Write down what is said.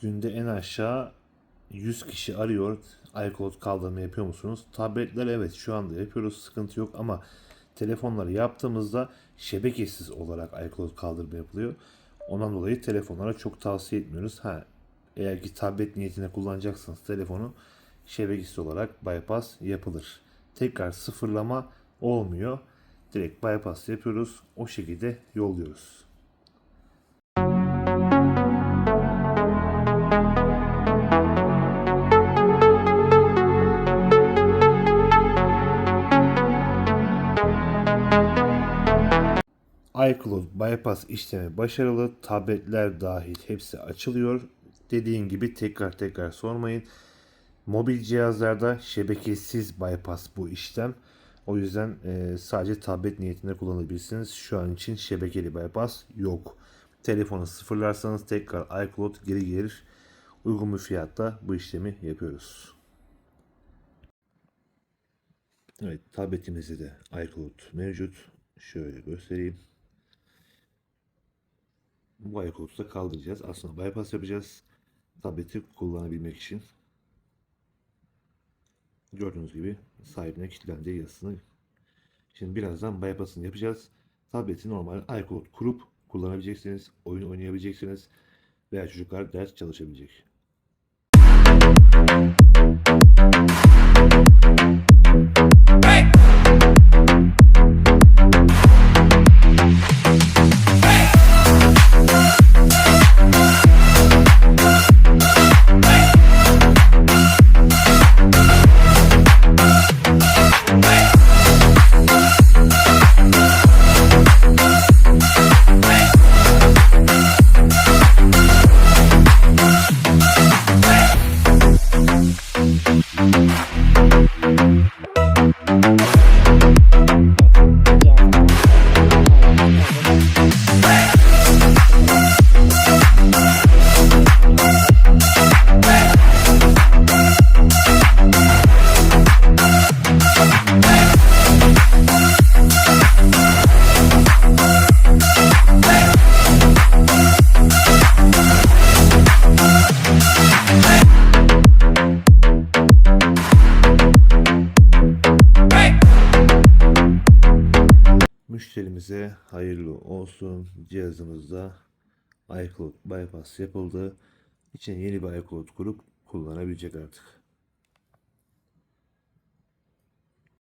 günde en aşağı 100 kişi arıyor. iCloud kaldırma yapıyor musunuz? Tabletler evet şu anda yapıyoruz. Sıkıntı yok ama telefonları yaptığımızda şebekesiz olarak iCloud kaldırma yapılıyor. Ondan dolayı telefonlara çok tavsiye etmiyoruz. Ha, eğer ki tablet niyetine kullanacaksanız telefonu şebekesiz olarak bypass yapılır. Tekrar sıfırlama olmuyor. Direkt bypass yapıyoruz. O şekilde yolluyoruz. iCloud bypass işlemi başarılı. Tabletler dahil hepsi açılıyor. Dediğim gibi tekrar tekrar sormayın. Mobil cihazlarda şebekesiz bypass bu işlem. O yüzden e, sadece tablet niyetinde kullanabilirsiniz. Şu an için şebekeli bypass yok. Telefonu sıfırlarsanız tekrar iCloud geri gelir. Uygun bir fiyatta bu işlemi yapıyoruz. Evet tabletimizde de iCloud mevcut. Şöyle göstereyim. Bu iCloud'u da kaldıracağız. Aslında bypass yapacağız. Tableti kullanabilmek için. Gördüğünüz gibi sahibine kilitlendiği yazısını. Şimdi birazdan bypass'ını yapacağız. Tableti normal iCloud kurup kullanabileceksiniz. Oyun oynayabileceksiniz. Veya çocuklar ders çalışabilecek. Müşterimize hayırlı olsun. Cihazımızda iCloud bypass yapıldı. İçine yeni bir iCloud kurup kullanabilecek artık.